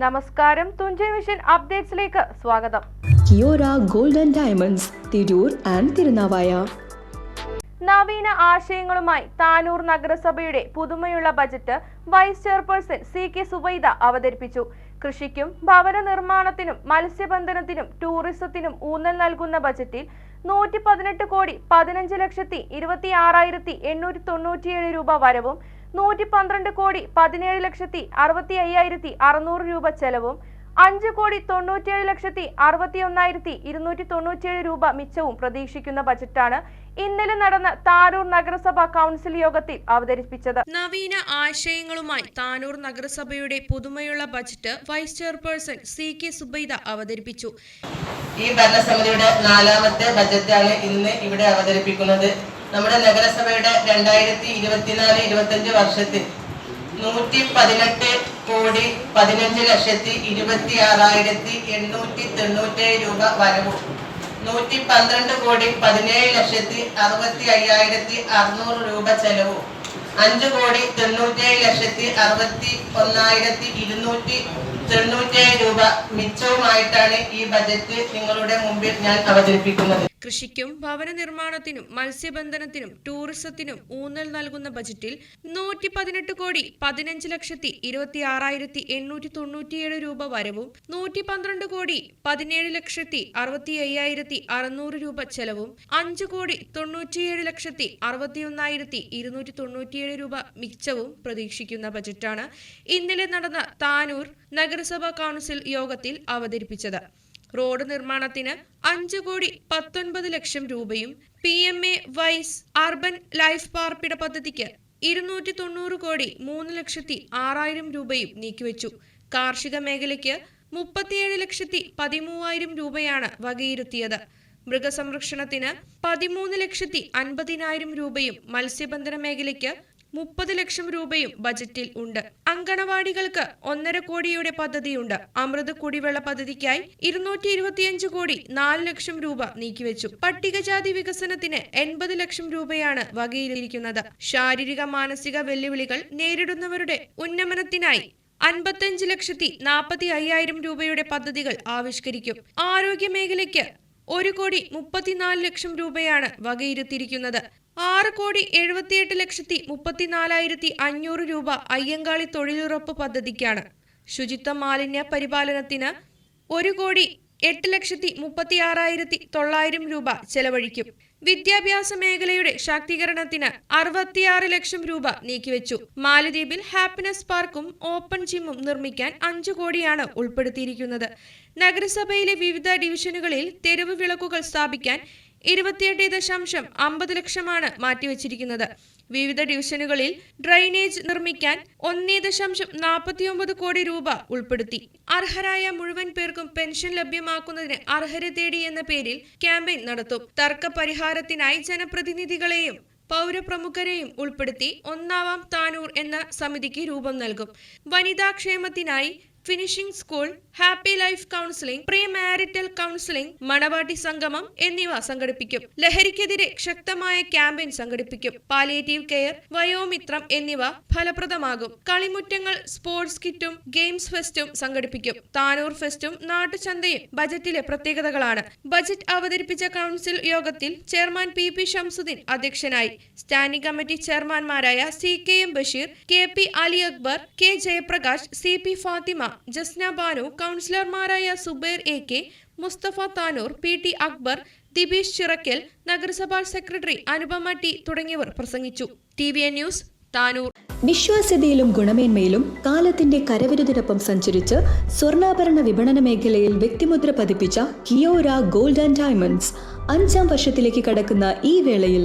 നമസ്കാരം തുഞ്ചൻ മിഷൻ അപ്ഡേറ്റ്സിലേക്ക് സ്വാഗതം. Kiyora gold and diamonds Tirur and Thirunavaya. നവീന ആശയങ്ങളുമായി താനൂർ നഗരസഭയുടെ പുതുമയുള്ള budget vice chairperson C K Subaida അവതരിപ്പിച്ചു. കൃഷിക്കും ഭവന നിർമ്മാണത്തിനും മത്സ്യബന്ധനത്തിനും ടൂറിസത്തിനും ഊന്നൽ നൽകുന്ന ബജറ്റിൽ നൂറ്റി പതിനെട്ട് കോടി പതിനഞ്ച് ലക്ഷത്തി ഇരുപത്തി ആറായിരത്തി എണ്ണൂറ്റി തൊണ്ണൂറ്റിയേഴ് രൂപ വരവും നൂറ്റി പന്ത്രണ്ട് കോടി പതിനേഴ് ലക്ഷത്തി അറുപത്തി അയ്യായിരത്തി അറുന്നൂറ് രൂപ ചെലവും അഞ്ച് കോടി തൊണ്ണൂറ്റിയേഴ് ലക്ഷത്തി അറുപത്തി ഒന്നായിരത്തി ഇരുന്നൂറ്റി തൊണ്ണൂറ്റിയേഴ് രൂപ മിച്ചവും പ്രതീക്ഷിക്കുന്ന ബജറ്റാണ് ഇന്നലെ നടന്ന താനൂർ നഗരസഭാ കൗൺസിൽ യോഗത്തിൽ അവതരിപ്പിച്ചത്. നവീന ആശയങ്ങളുമായി താനൂർ നഗരസഭയുടെ പുതുമയുള്ള budget vice chairperson C K Subaida അവതരിപ്പിച്ചു. ഈ ഭരണസമിതിയുടെ നാലാമത്തെ ബജറ്റാണ് ഇന്ന് ഇവിടെ അവതരിപ്പിക്കുന്നത്. നമ്മുടെ നഗരസഭയുടെ രണ്ടായിരത്തി ഇരുപത്തിനാല് ഇരുപത്തഞ്ച് വർഷത്തിൽ നൂറ്റി പതിനെട്ട് കോടി പതിനഞ്ച് ലക്ഷത്തി ഇരുപത്തി ആറായിരത്തി എണ്ണൂറ്റി തൊണ്ണൂറ്റേഴ് രൂപ വരവും. നൂറ്റി പന്ത്രണ്ട് കോടി പതിനേഴ് ലക്ഷത്തി അറുപത്തി അയ്യായിരത്തി അറുന്നൂറ് രൂപ ചെലവും. അഞ്ച് കോടി തൊണ്ണൂറ്റേഴ് ലക്ഷത്തി അറുപത്തി ഒന്നായിരത്തി ഇരുന്നൂറ്റി തൊണ്ണൂറ്റേഴ് രൂപ മിച്ചവുമായിട്ടാണ് ഈ ബജറ്റ് നിങ്ങളുടെ മുമ്പിൽ ഞാൻ അവതരിപ്പിക്കുന്നത്. കൃഷിക്കും ഭവന നിർമ്മാണത്തിനും മത്സ്യബന്ധനത്തിനും ടൂറിസത്തിനും ഊന്നൽ നൽകുന്ന ബജറ്റിൽ നൂറ്റി പതിനെട്ട് കോടി പതിനഞ്ച് ലക്ഷത്തി ഇരുപത്തി ആറായിരത്തി എണ്ണൂറ്റി തൊണ്ണൂറ്റിയേഴ് രൂപ വരവും നൂറ്റി പന്ത്രണ്ട് കോടി പതിനേഴ് ലക്ഷത്തി അറുപത്തി അയ്യായിരത്തി അറുന്നൂറ് രൂപ ചെലവും അഞ്ച് കോടി തൊണ്ണൂറ്റിയേഴ് ലക്ഷത്തി അറുപത്തി ഒന്നായിരത്തി ഇരുന്നൂറ്റി തൊണ്ണൂറ്റിയേഴ് രൂപ മിച്ചവും പ്രതീക്ഷിക്കുന്ന ബജറ്റാണ് ഇന്നലെ നടന്ന താനൂർ നഗരസഭാ കൗൺസിൽ യോഗത്തിൽ അവതരിപ്പിച്ചത്. റോഡ് നിർമ്മാണത്തിന് അഞ്ചു കോടി പത്തൊൻപത് ലക്ഷം രൂപയും P M A Y urban life പാർപ്പിട പദ്ധതിക്ക് ഇരുന്നൂറ്റി തൊണ്ണൂറ് കോടി മൂന്ന് ലക്ഷത്തി ആറായിരം രൂപയും നീക്കിവെച്ചു. കാർഷിക മേഖലയ്ക്ക് മുപ്പത്തിയേഴ് ലക്ഷത്തി പതിമൂവായിരം രൂപയാണ് വകയിരുത്തിയത്. മൃഗസംരക്ഷണത്തിന് പതിമൂന്ന് ലക്ഷത്തി അൻപതിനായിരം രൂപയും മത്സ്യബന്ധന മേഖലയ്ക്ക് മുപ്പത് ലക്ഷം രൂപയും ബജറ്റിൽ ഉണ്ട്. അങ്കണവാടികൾക്ക് ഒന്നര കോടിയുടെ പദ്ധതിയുണ്ട്. അമൃത് കുടിവെള്ള പദ്ധതിക്കായി ഇരുന്നൂറ്റി ഇരുപത്തിയഞ്ച് കോടി നാല് ലക്ഷം രൂപ നീക്കിവെച്ചു. പട്ടികജാതി വികസനത്തിന് എൺപത് ലക്ഷം രൂപയാണ് വകയിലിരിക്കുന്നത് ശാരീരിക മാനസിക വെല്ലുവിളികൾ നേരിടുന്നവരുടെ ഉന്നമനത്തിനായി അൻപത്തഞ്ച് ലക്ഷത്തി നാൽപ്പത്തി അയ്യായിരം രൂപയുടെ പദ്ധതികൾ ആവിഷ്കരിക്കും. ആരോഗ്യ മേഖലയ്ക്ക് ഒരു കോടി മുപ്പത്തിനാല് ലക്ഷം രൂപയാണ് വകയിരുത്തിയിരിക്കുന്നത്. ആറ് കോടി എഴുപത്തിയെട്ട് ലക്ഷത്തി മുപ്പത്തിനാലായിരത്തി അഞ്ഞൂറ് രൂപ അയ്യങ്കാളി തൊഴിലുറപ്പ് പദ്ധതിക്കാണ്. ശുചിത്വ മാലിന്യ പരിപാലനത്തിന് ഒരു കോടി എട്ട് ലക്ഷത്തി മുപ്പത്തി ആറായിരത്തി തൊള്ളായിരം രൂപ ചെലവഴിക്കും. വിദ്യാഭ്യാസ മേഖലയുടെ ശാക്തീകരണത്തിന് അറുപത്തിയാറ് ലക്ഷം രൂപ നീക്കിവെച്ചു. മാലദ്വീപിൽ ഹാപ്പിനെസ് പാർക്കും ഓപ്പൺ ജിമ്മും നിർമ്മിക്കാൻ അഞ്ചു കോടിയാണ് ഉൾപ്പെടുത്തിയിരിക്കുന്നത്. നഗരസഭയിലെ വിവിധ ഡിവിഷനുകളിൽ തെരുവ് വിളക്കുകൾ സ്ഥാപിക്കാൻ ഇരുപത്തിയെട്ട് ദശാംശം അമ്പത് ലക്ഷമാണ് മാറ്റിവെച്ചിരിക്കുന്നത്. വിവിധ ഡിവിഷനുകളിൽ ഡ്രൈനേജ് നിർമ്മിക്കാൻ ഒന്നേ ദശാംശം നാൽപ്പത്തിയൊമ്പത് കോടി രൂപ ഉൾപ്പെടുത്തി. അർഹരായ മുഴുവൻ പേർക്കും പെൻഷൻ ലഭ്യമാക്കുന്നതിന് അർഹര തേടി എന്ന പേരിൽ ക്യാമ്പയിൻ നടത്തും. തർക്ക പരിഹാരത്തിനായി ജനപ്രതിനിധികളെയും പൗരപ്രമുഖരെയും ഉൾപ്പെടുത്തി ഒന്നാവാം താനൂർ എന്ന സമിതിക്ക് രൂപം നൽകും. വനിതാ ക്ഷേമത്തിനായി finishing school happy life counselling pre marital counselling മണവാട്ടി സംഗമം എന്നിവ സംഘടിപ്പിക്കും. ലഹരിക്കെതിരെ ശക്തമായ ക്യാമ്പയിൻ സംഘടിപ്പിക്കും. പാലിയേറ്റീവ് കെയർ വയോമിത്രം എന്നിവ ഫലപ്രദമാകും. കളിമുറ്റങ്ങൾ സ്പോർട്സ് കിറ്റും ഗെയിംസ് ഫെസ്റ്റും സംഘടിപ്പിക്കും. താനൂർ ഫെസ്റ്റും നാട്ടുചന്തയും ബജറ്റിലെ പ്രത്യേകതകളാണ്. ബജറ്റ് അവതരിപ്പിച്ച കൗൺസിൽ യോഗത്തിൽ ചെയർമാൻ പി പി ഷംസുദ്ദീൻ അധ്യക്ഷനായി. Standing committee ചെയർമാൻമാരായ C K M Basheer K P Ali Akbar K Jayaprakash C P Fathima Jasna Banu കൗൺസിലർമാരായ Zubair A K Mustafa Tanur P T Akbar Dibeesh Chirakkal നഗരസഭാ secretary Anupama T തുടങ്ങിയവർ പ്രസംഗിച്ചു. T V A news Tanur. വിശ്വാസ്യതയിലും ഗുണമേന്മയിലും കാലത്തിന്റെ കരവിരുതിനൊപ്പം സഞ്ചരിച്ച് സ്വർണാഭരണ വിപണന മേഖലയിൽ വ്യക്തിമുദ്ര പതിപ്പിച്ച കിയോര ഗോൾഡ് ആൻഡ് ഡയമണ്ട്സ് അഞ്ചാം വർഷത്തിലേക്ക് കടക്കുന്ന ഈ വേളയിൽ